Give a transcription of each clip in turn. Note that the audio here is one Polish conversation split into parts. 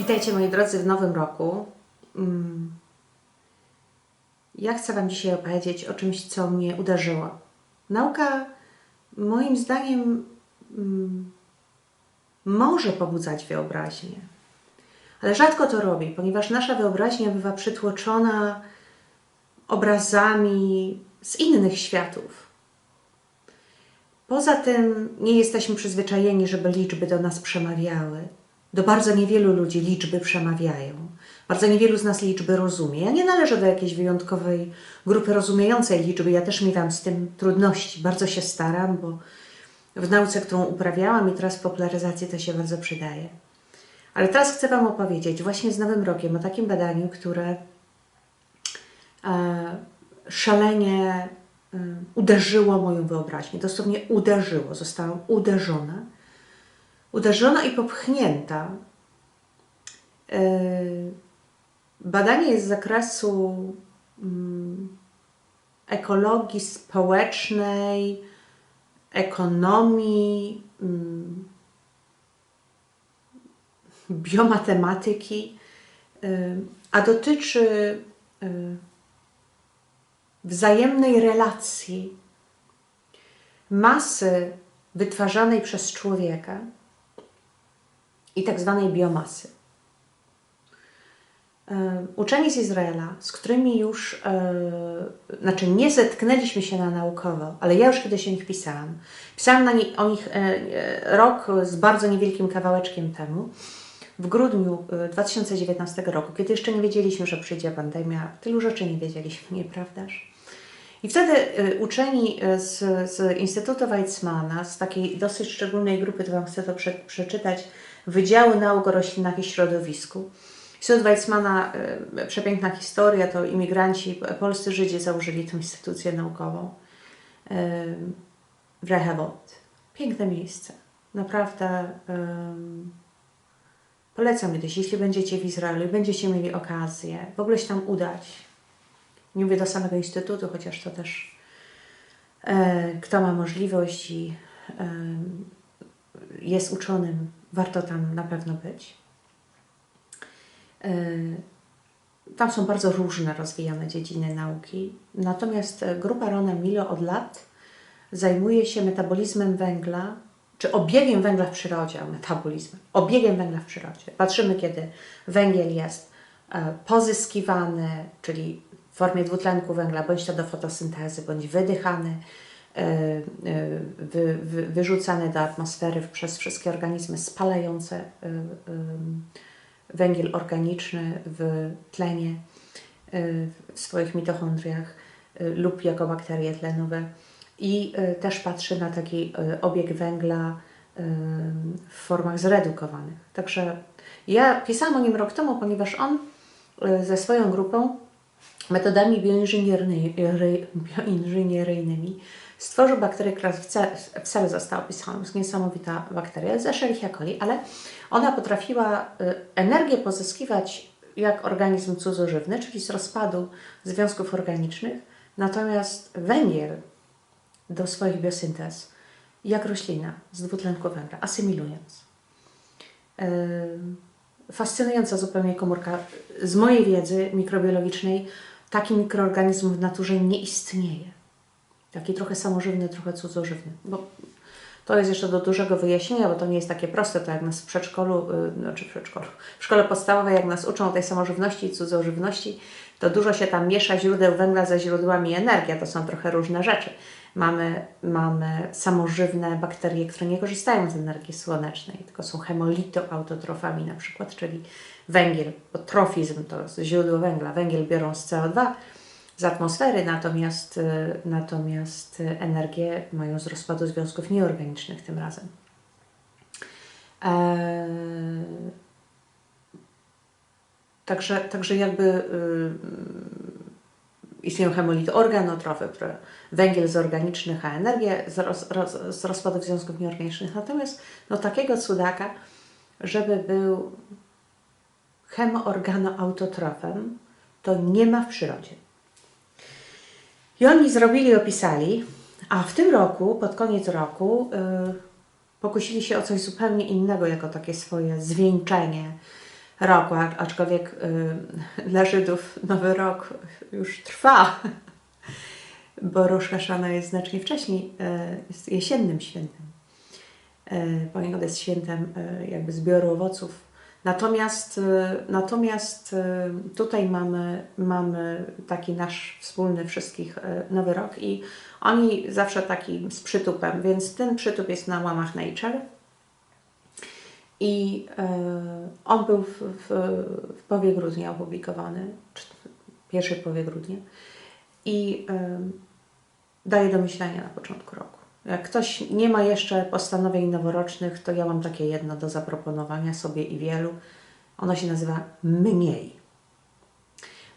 Witajcie moi drodzy w nowym roku. Mm. Ja chcę Wam dzisiaj opowiedzieć o czymś, co mnie uderzyło. Nauka, moim zdaniem, mm, może pobudzać wyobraźnię, ale rzadko to robi, ponieważ nasza wyobraźnia bywa przytłoczona obrazami z innych światów. Poza tym nie jesteśmy przyzwyczajeni, żeby liczby do nas przemawiały. Do bardzo niewielu ludzi liczby przemawiają. Bardzo niewielu z nas liczby rozumie. Ja nie należę do jakiejś wyjątkowej grupy rozumiejącej liczby. Ja też miałam z tym trudności. Bardzo się staram, bo w nauce, którą uprawiałam i teraz w popularyzacji to się bardzo przydaje. Ale teraz chcę Wam opowiedzieć właśnie z Nowym Rokiem o takim badaniu, które e, szalenie e, uderzyło moją wyobraźnię. Dosłownie uderzyło. Zostałam uderzona. Uderzona i popchnięta. E, Badanie jest z zakresu mm, ekologii społecznej, ekonomii, mm, biomatematyki, y, a dotyczy y, wzajemnej relacji masy wytwarzanej przez człowieka i tak zwanej biomasy. E, Uczeni z Izraela, z którymi już, e, znaczy nie zetknęliśmy się na naukowo, ale ja już kiedyś o nich pisałam. Pisałam na nie, o nich e, rok z bardzo niewielkim kawałeczkiem temu, w grudniu e, 2019 roku, kiedy jeszcze nie wiedzieliśmy, że przyjdzie pandemia. Tylu rzeczy nie wiedzieliśmy, nieprawdaż? I wtedy uczeni z, z Instytutu Weizmana, z takiej dosyć szczególnej grupy, to Wam chcę to prze, przeczytać, Wydziału Nauk o Roślinach i Środowisku, Instytut Weizmana, y, przepiękna historia, to imigranci, polscy Żydzi założyli tę instytucję naukową y, w Rehewoth. Piękne miejsce. Naprawdę y, polecam kiedyś, jeśli będziecie w Izraelu i będziecie mieli okazję w ogóle się tam udać. Nie mówię do samego instytutu, chociaż to też y, kto ma możliwość i y, jest uczonym, warto tam na pewno być. Yy, Tam są bardzo różne rozwijane dziedziny nauki. Natomiast e, grupa Rona Milo od lat zajmuje się metabolizmem węgla, czy obiegiem węgla w przyrodzie, metabolizmem, obiegiem węgla w przyrodzie. Patrzymy, kiedy węgiel jest e, pozyskiwany, czyli w formie dwutlenku węgla, bądź to do fotosyntezy, bądź wydychany, e, e, wy, wy, wyrzucany do atmosfery przez wszystkie organizmy spalające e, e, węgiel organiczny w tlenie, w swoich mitochondriach lub jako bakterie tlenowe. I też patrzy na taki obieg węgla w formach zredukowanych. Także ja pisałam o nim rok temu, ponieważ on ze swoją grupą metodami bioinżynieryjnymi stworzył bakterię, która w celu została opisana. To jest niesamowita bakteria, z Escherichia coli, ale ona potrafiła y, energię pozyskiwać jak organizm cudzożywny, czyli z rozpadu związków organicznych, natomiast węgiel do swoich biosyntez jak roślina z dwutlenku węgla, asymilując. Y, fascynująca zupełnie komórka. Z mojej wiedzy mikrobiologicznej taki mikroorganizm w naturze nie istnieje. Taki trochę samożywny, trochę cudzożywny. Bo to jest jeszcze do dużego wyjaśnienia, bo to nie jest takie proste, to jak nas w przedszkolu, yy, znaczy w przedszkolu, w szkole podstawowej, jak nas uczą o tej samożywności i cudzożywności, to dużo się tam miesza źródeł węgla ze źródłami energii, to są trochę różne rzeczy. Mamy, mamy samożywne bakterie, które nie korzystają z energii słonecznej, tylko są hemolitoautotrofami na przykład, czyli węgiel, bo trofizm to jest źródło węgla. Węgiel biorą z CO2, z atmosfery, natomiast, y, natomiast energię mają z rozpadu związków nieorganicznych tym razem. Eee, także, także jakby y, istnieją hemolity organotrofy, które węgiel z organicznych, a energię z, roz, roz, z związków nieorganicznych. Natomiast no, takiego cudaka, żeby był chemoorganoautotrofem, to nie ma w przyrodzie. I oni zrobili, opisali, a w tym roku, pod koniec roku, yy, pokusili się o coś zupełnie innego, jako takie swoje zwieńczenie roku, aczkolwiek y, dla Żydów Nowy Rok już trwa, bo Rosh Hashana jest znacznie wcześniej, e, jest jesiennym świętem. E, Poniekąd jest świętem e, jakby zbioru owoców. Natomiast, e, natomiast e, tutaj mamy, mamy taki nasz wspólny wszystkich e, Nowy Rok i oni zawsze taki z przytupem, więc ten przytup jest na łamach Nature. I on był w, w, w połowie grudnia opublikowany, czy pierwszy połowie grudnia. I daje do myślenia na początku. Jak ktoś nie ma jeszcze postanowień noworocznych, to ja mam takie jedno do zaproponowania sobie i wielu. Ono się nazywa mniej.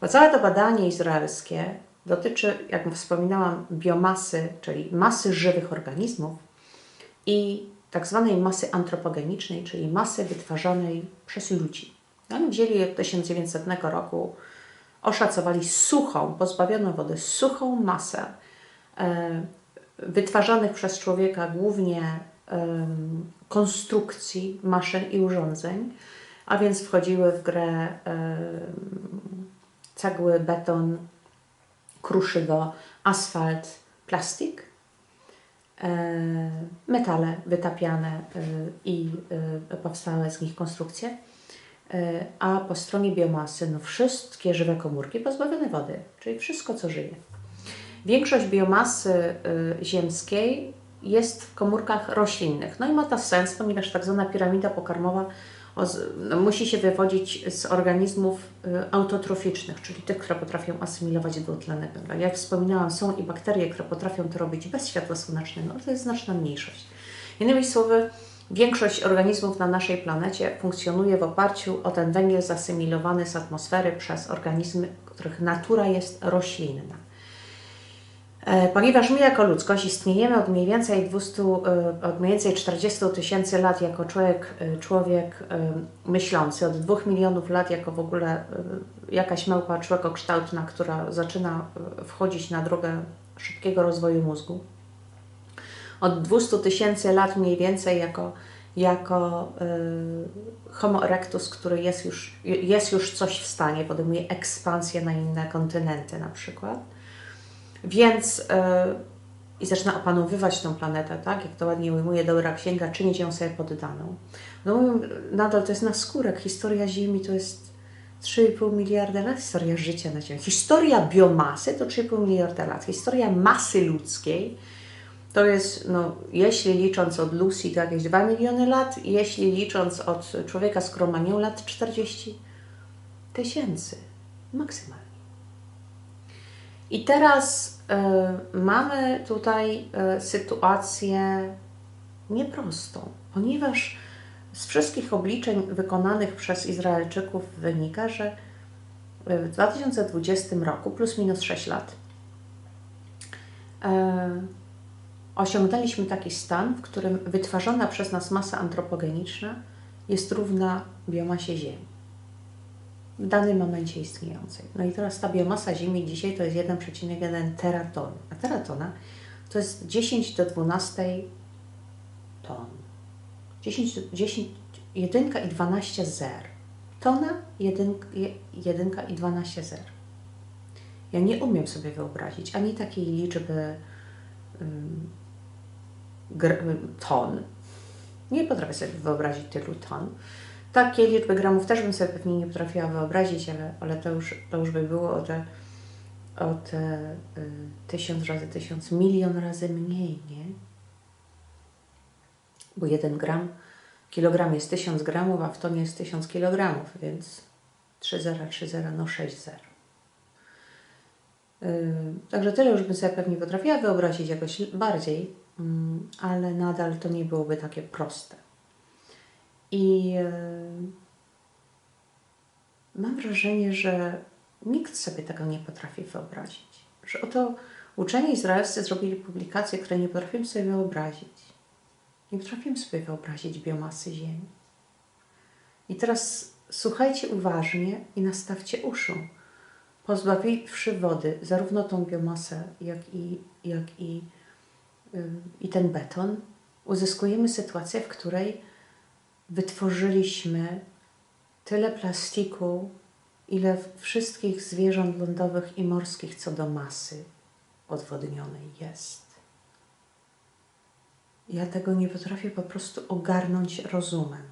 Bo całe to badanie izraelskie dotyczy, jak wspominałam, biomasy, czyli masy żywych organizmów i tak zwanej masy antropogenicznej, czyli masy wytwarzanej przez ludzi. Oni wzięli od 1900 roku, oszacowali suchą, pozbawioną wody, suchą masę e, wytwarzanych przez człowieka głównie konstrukcji, maszyn i urządzeń, a więc wchodziły w grę cegły, beton, kruszywo, asfalt, plastik, e, metale wytapiane e, i e, powstałe z nich konstrukcje. A po stronie biomasy, no wszystkie żywe komórki pozbawione wody, czyli wszystko, co żyje. Większość biomasy y, ziemskiej jest w komórkach roślinnych. No i ma to sens, ponieważ tak zwana piramida pokarmowa no, musi się wywodzić z organizmów y, autotroficznych, czyli tych, które potrafią asymilować dwutlenek węgla. Jak wspominałam, są i bakterie, które potrafią to robić bez światła słonecznego, ale to jest znaczna mniejszość. Innymi słowy, większość organizmów na naszej planecie funkcjonuje w oparciu o ten węgiel zasymilowany z atmosfery przez organizmy, których natura jest roślinna. E, Ponieważ my jako ludzkość istniejemy od mniej więcej 200, e, od mniej więcej 40 tysięcy lat jako człowiek, e, człowiek myślący, od 2 milionów lat jako w ogóle jakaś małpa człowiekokształtna, która zaczyna wchodzić na drogę szybkiego rozwoju mózgu. Od 200 tysięcy lat mniej więcej jako, jako Homo erectus, który jest już, jest już coś w stanie, podejmuje ekspansję na inne kontynenty na przykład. Więc e, i zaczyna opanowywać tę planetę, tak? Jak to ładnie ujmuje dobra księga, czynić ją sobie poddaną. No nadal to jest naskórek. Historia Ziemi to jest 3,5 miliarda lat, historia życia na Ziemi. Historia biomasy to 3,5 miliarda lat. Historia masy ludzkiej to jest, no, jeśli licząc od Lucy, to jakieś 2 miliony lat, jeśli licząc od człowieka z Kromanią lat 40 tysięcy maksymalnie. I teraz e, mamy tutaj e, sytuację nieprostą, ponieważ z wszystkich obliczeń wykonanych przez Izraelczyków wynika, że w 2020 roku, plus minus 6 lat, e, osiągnęliśmy taki stan, w którym wytwarzana przez nas masa antropogeniczna jest równa biomasie Ziemi w danym momencie istniejącej. No i teraz ta biomasa Ziemi dzisiaj to jest 1,1 teraton, a teratona to jest 10 do 12 ton. 10, 10 jedynka i 12 zer. Tona, jedynka, jedynka i 12 zer. Ja nie umiem sobie wyobrazić ani takiej liczby um, ton. Nie potrafię sobie wyobrazić tylu ton. Takie liczby gramów też bym sobie pewnie nie potrafiła wyobrazić, ale, ale to, już, to już by było o te, o te y, tysiąc razy tysiąc, milion razy mniej, nie? Bo jeden gram, kilogram jest tysiąc gramów, a w tonie jest tysiąc kilogramów, więc 3 zera, 3 zera, no 6 zer. Yy, także tyle już bym sobie pewnie potrafiła wyobrazić jakoś bardziej, mm, ale nadal to nie byłoby takie proste. I yy, mam wrażenie, że nikt sobie tego nie potrafi wyobrazić. Że oto uczeni izraelscy zrobili publikacje, które nie potrafimy sobie wyobrazić. Nie potrafimy sobie wyobrazić biomasy Ziemi. I teraz słuchajcie uważnie i nastawcie uszu. Pozbawiwszy wody zarówno tą biomasę, jak i, jak i, yy, i ten beton, uzyskujemy sytuację, w której wytworzyliśmy tyle plastiku, ile wszystkich zwierząt lądowych i morskich co do masy odwodnionej jest. Ja tego nie potrafię po prostu ogarnąć rozumem.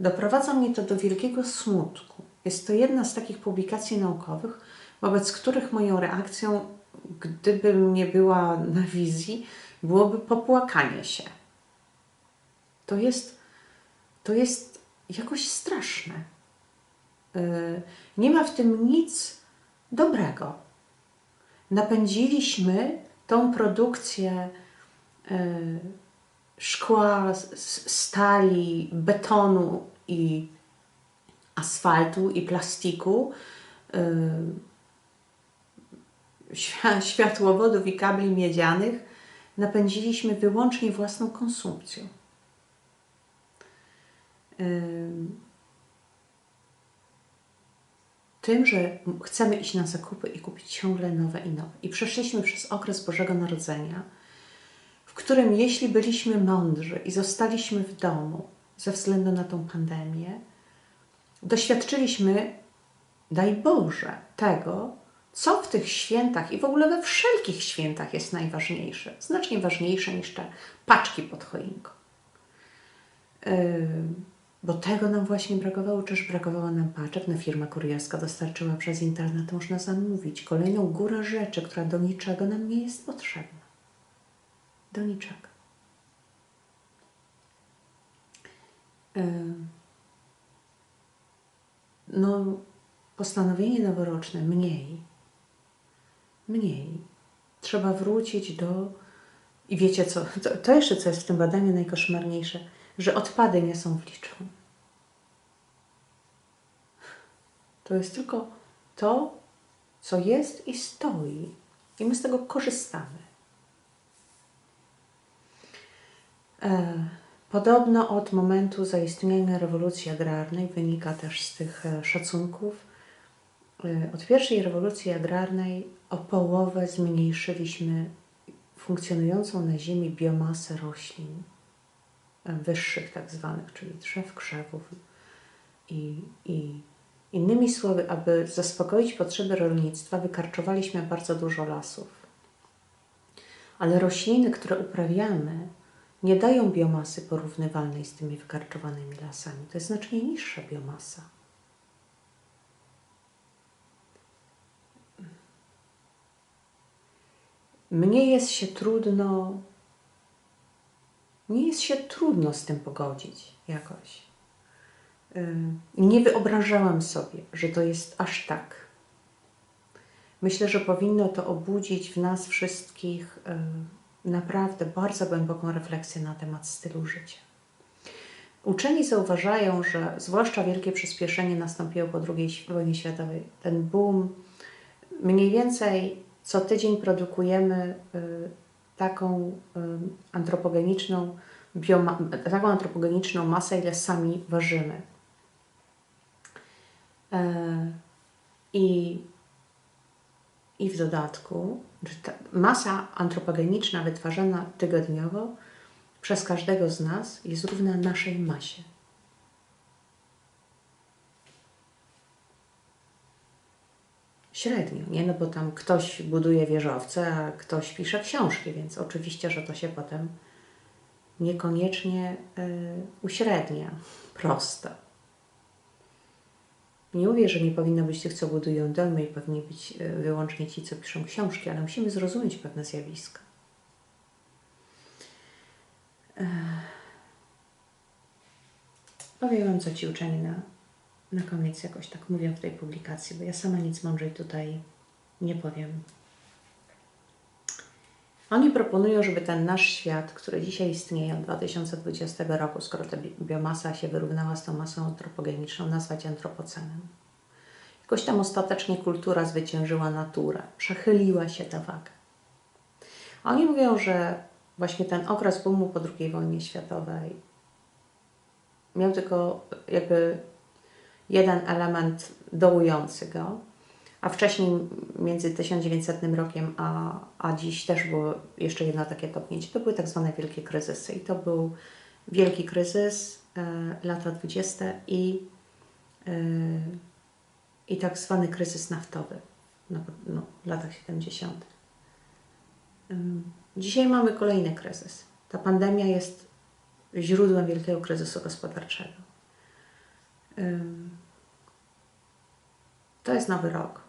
Doprowadza mnie to do wielkiego smutku. Jest to jedna z takich publikacji naukowych, wobec których moją reakcją, gdybym nie była na wizji, byłoby popłakanie się. To jest, to jest jakoś straszne. Yy, nie ma w tym nic dobrego. Napędziliśmy tą produkcję yy, szkła, stali, betonu i asfaltu i plastiku, yy, światłowodów i kabli miedzianych napędziliśmy wyłącznie własną konsumpcją. Tym, że chcemy iść na zakupy i kupić ciągle nowe i nowe. I przeszliśmy przez okres Bożego Narodzenia, w którym jeśli byliśmy mądrzy i zostaliśmy w domu ze względu na tą pandemię, doświadczyliśmy, daj Boże, tego, co w tych świętach i w ogóle we wszelkich świętach jest najważniejsze, znacznie ważniejsze niż te paczki pod choinką. Yy, bo tego nam właśnie brakowało, czyż brakowało nam paczek, na firma kurierska dostarczyła przez internet, można zamówić kolejną górę rzeczy, która do niczego nam nie jest potrzebna. Do niczego. No, postanowienie noworoczne mniej, mniej. Trzeba wrócić do. I wiecie co? To, to jeszcze co jest w tym badaniu najkoszmarniejsze, że odpady nie są wliczone. To jest tylko to, co jest i stoi. I my z tego korzystamy. E, podobno od momentu zaistnienia rewolucji agrarnej wynika też z tych e, szacunków. E, od pierwszej rewolucji agrarnej o połowę zmniejszyliśmy funkcjonującą na Ziemi biomasę roślin wyższych, tak zwanych, czyli drzew, krzewów i, i innymi słowy, aby zaspokoić potrzeby rolnictwa, wykarczowaliśmy bardzo dużo lasów. Ale rośliny, które uprawiamy, nie dają biomasy porównywalnej z tymi wykarczowanymi lasami. To jest znacznie niższa biomasa. Mnie jest się trudno, nie jest się trudno z tym pogodzić jakoś. Nie wyobrażałam sobie, że to jest aż tak. Myślę, że powinno to obudzić w nas wszystkich naprawdę bardzo głęboką refleksję na temat stylu życia. Uczeni zauważają, że zwłaszcza wielkie przyspieszenie nastąpiło po II wojnie światowej. Ten boom, mniej więcej co tydzień produkujemy y, taką antropogeniczną, bioma, taką antropogeniczną masę, ile sami ważymy. E, I, i w dodatku, masa antropogeniczna wytwarzana tygodniowo przez każdego z nas jest równa naszej masie. Średnio, nie? No bo tam ktoś buduje wieżowce, a ktoś pisze książki, więc oczywiście, że to się potem niekoniecznie y, uśrednia prosto. Nie mówię, że nie powinno być tych, co budują domy i powinni być y, wyłącznie ci, co piszą książki, ale musimy zrozumieć pewne zjawiska. Powiem Wam, co ci uczeni na na koniec jakoś tak mówię w tej publikacji, bo ja sama nic mądrzej tutaj nie powiem. Oni proponują, żeby ten nasz świat, który dzisiaj istnieje od 2020 roku, skoro ta biomasa się wyrównała z tą masą antropogeniczną, nazwać antropocenem. Jakoś tam ostatecznie kultura zwyciężyła naturę, przechyliła się ta waga. Oni mówią, że właśnie ten okres boomu po II wojnie światowej miał tylko jakby jeden element dołujący go, a wcześniej między 1900 rokiem a, a dziś też było jeszcze jedno takie topnięcie. To były tak zwane wielkie kryzysy i to był wielki kryzys, e, lata 20 i yy, i tak zwany kryzys naftowy no, no, latach 70. Yy, dzisiaj mamy kolejny kryzys. Ta pandemia jest źródłem wielkiego kryzysu gospodarczego. To jest nowy rok.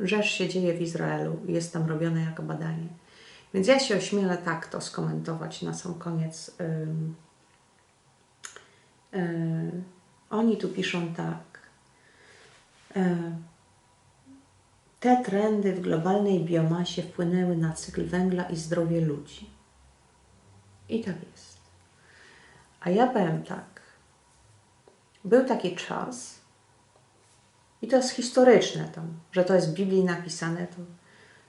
Rzecz się dzieje w Izraelu, jest tam robione jako badanie. Więc ja się ośmielę tak to skomentować na sam koniec. Yy, oni tu piszą tak. Yy, te trendy w globalnej biomasie wpłynęły na cykl węgla i zdrowie ludzi. I tak jest. A ja powiem tak. Był taki czas, i to jest historyczne, tam, że to jest w Biblii napisane, to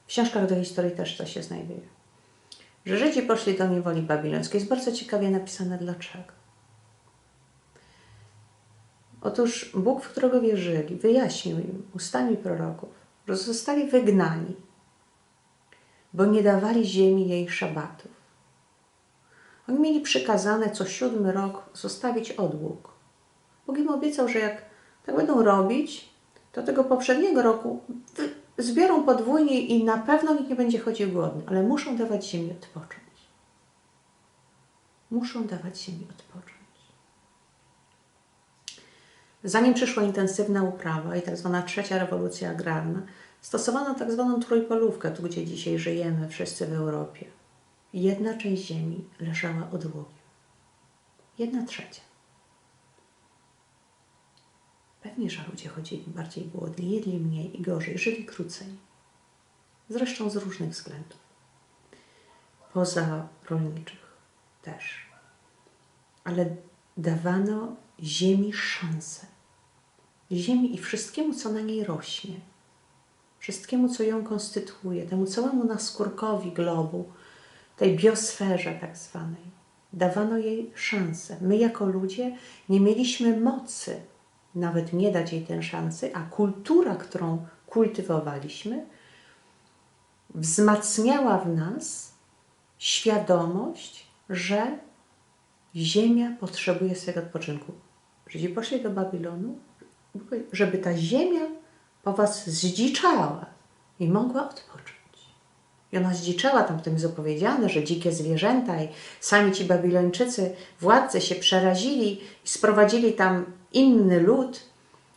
w książkach do historii też to się znajduje. Że Żydzi poszli do niewoli babilońskiej. Jest bardzo ciekawie napisane dlaczego. Otóż Bóg, w którego wierzyli, wyjaśnił im ustami proroków, że zostali wygnani, bo nie dawali ziemi jej szabatów. Oni mieli przykazane co siódmy rok zostawić odłóg. Bóg im obiecał, że jak tak będą robić, to tego poprzedniego roku zbiorą podwójnie i na pewno nikt nie będzie chodził głodny, ale muszą dawać ziemi odpocząć. Muszą dawać ziemi odpocząć. Zanim przyszła intensywna uprawa i tak zwana trzecia rewolucja agrarna, stosowano tak zwaną trójpolówkę, tu gdzie dzisiaj żyjemy wszyscy w Europie. Jedna część ziemi leżała odłogiem. Jedna trzecia. Że ludzie chodzili bardziej głodni, jedli mniej i gorzej, żyli krócej. Zresztą z różnych względów. Poza rolniczych też. Ale dawano ziemi szansę. Ziemi i wszystkiemu, co na niej rośnie. Wszystkiemu, co ją konstytuuje, temu całemu naskórkowi globu, tej biosferze tak zwanej. Dawano jej szansę. My jako ludzie nie mieliśmy mocy nawet nie dać jej tę szansę, a kultura, którą kultywowaliśmy, wzmacniała w nas świadomość, że ziemia potrzebuje swojego odpoczynku. Żydzi poszli do Babilonu, żeby ta ziemia po was zdziczała i mogła odpocząć. I ona zdziczała, tam potem jest opowiedziane, że dzikie zwierzęta i sami ci Babilończycy, władcy się przerazili i sprowadzili tam inny lud,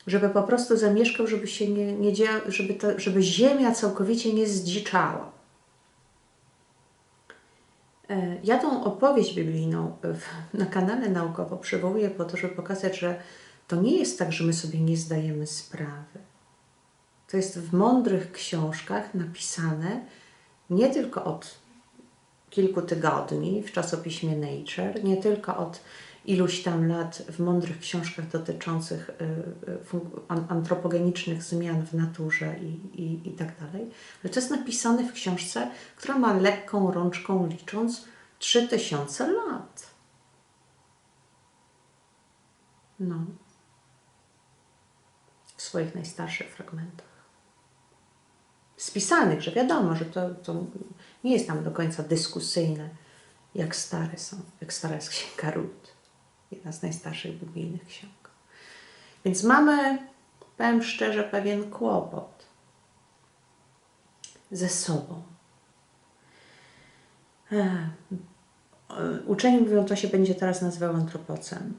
żeby po prostu zamieszkał, żeby, się nie, nie dzia, żeby, to, żeby ziemia całkowicie nie zdziczała. E, ja tą opowieść biblijną na kanale naukowo przywołuję po to, żeby pokazać, że to nie jest tak, że my sobie nie zdajemy sprawy. To jest w mądrych książkach napisane nie tylko od kilku tygodni w czasopiśmie Nature, nie tylko od iluś tam lat w mądrych książkach dotyczących y, y, antropogenicznych zmian w naturze i, i, i tak dalej. Ale to jest napisane w książce, która ma lekką rączką licząc 3000 lat. No. W swoich najstarszych fragmentach. Spisanych, że wiadomo, że to, to nie jest tam do końca dyskusyjne, jak stare są, jak stara jest księga Rut jedna z najstarszych biblijnych ksiąg. Więc mamy, powiem szczerze, pewien kłopot ze sobą. Uczeni mówią, to się będzie teraz nazywał antropocen.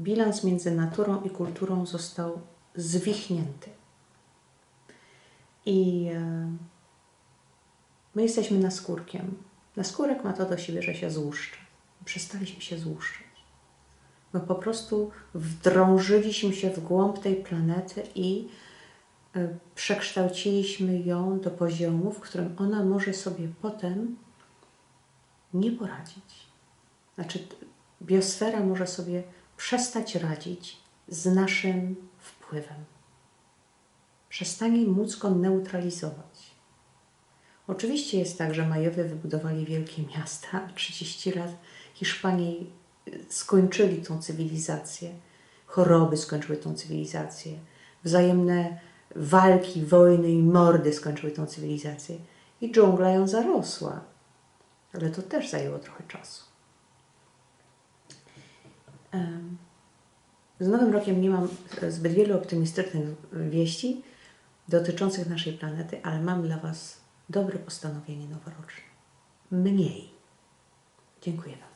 Bilans między naturą i kulturą został zwichnięty. I e, my jesteśmy naskórkiem. Naskórek ma to do siebie, że się złuszcza. Przestaliśmy się złuszczać. My po prostu wdrążyliśmy się w głąb tej planety i e, przekształciliśmy ją do poziomu, w którym ona może sobie potem nie poradzić. Znaczy, biosfera może sobie przestać radzić z naszym wpływem. Przestanie móc go neutralizować. Oczywiście jest tak, że Majowie wybudowali wielkie miasta, 30 lat Hiszpanii skończyli tą cywilizację. Choroby skończyły tą cywilizację. Wzajemne walki, wojny i mordy skończyły tą cywilizację. I dżungla ją zarosła. Ale to też zajęło trochę czasu. Z Nowym Rokiem nie mam zbyt wielu optymistycznych wieści dotyczących naszej planety, ale mam dla Was dobre postanowienie noworoczne. Mniej. Dziękuję bardzo.